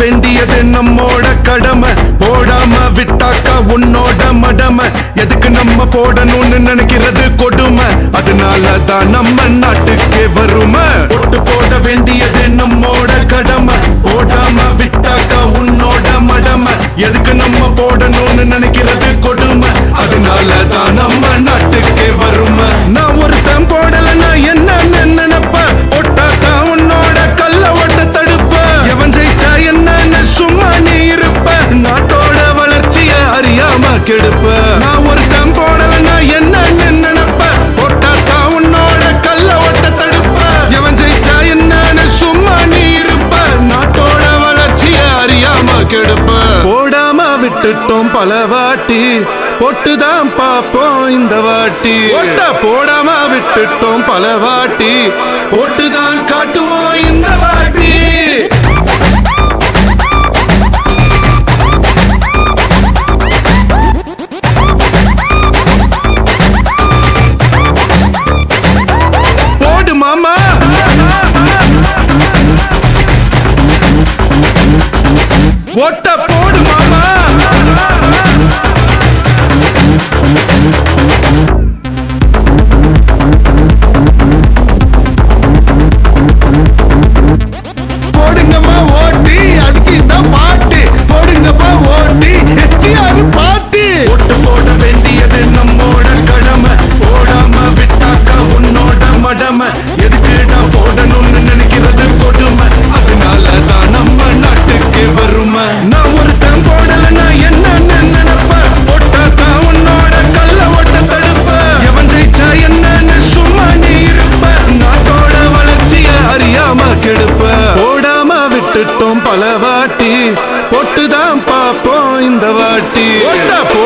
வேண்டியது நம்மோட கடமை. போடாம விட்டாக்கா உன்னோட மடமை. எதுக்கு நம்ம போடணும்னு நினைக்கிறது கொடுமை. அதனால தான் நம்ம நாட்டுக்கே வருமை. ஒட்டு போட வேண்டியது நம்மோட கடமை. போடாம விட்டாக்கா உன்னோட மடமை. எதுக்கு அறியாம கெடுப்ப. நான் ஒருத்தன் போடலன்னா என்னன்னு நினைப்ப. ஒட்டா தான் உன்னோட கல்ல ஒட்ட தடுப்ப. எவன் ஜெயிச்சா என்னன்னு சும்மா நீ இருப்ப. நாட்டோட வளர்ச்சிய அறியாம கெடுப்ப. போடாம விட்டுட்டோம் பல வாட்டி. பொட்டுதான் பாப்போம் இந்த வாட்டி. ஒட்ட போடாம விட்டுட்டோம் பல வாட்டி. பொட்டுதான் காட்டுவோம் இந்த வாட்டி. ஒட்ட போடு மாமா. போட்டோம் பல வாட்டி. போட்டுதான் பார்ப்போம் இந்த வாட்டி. ஒட்ட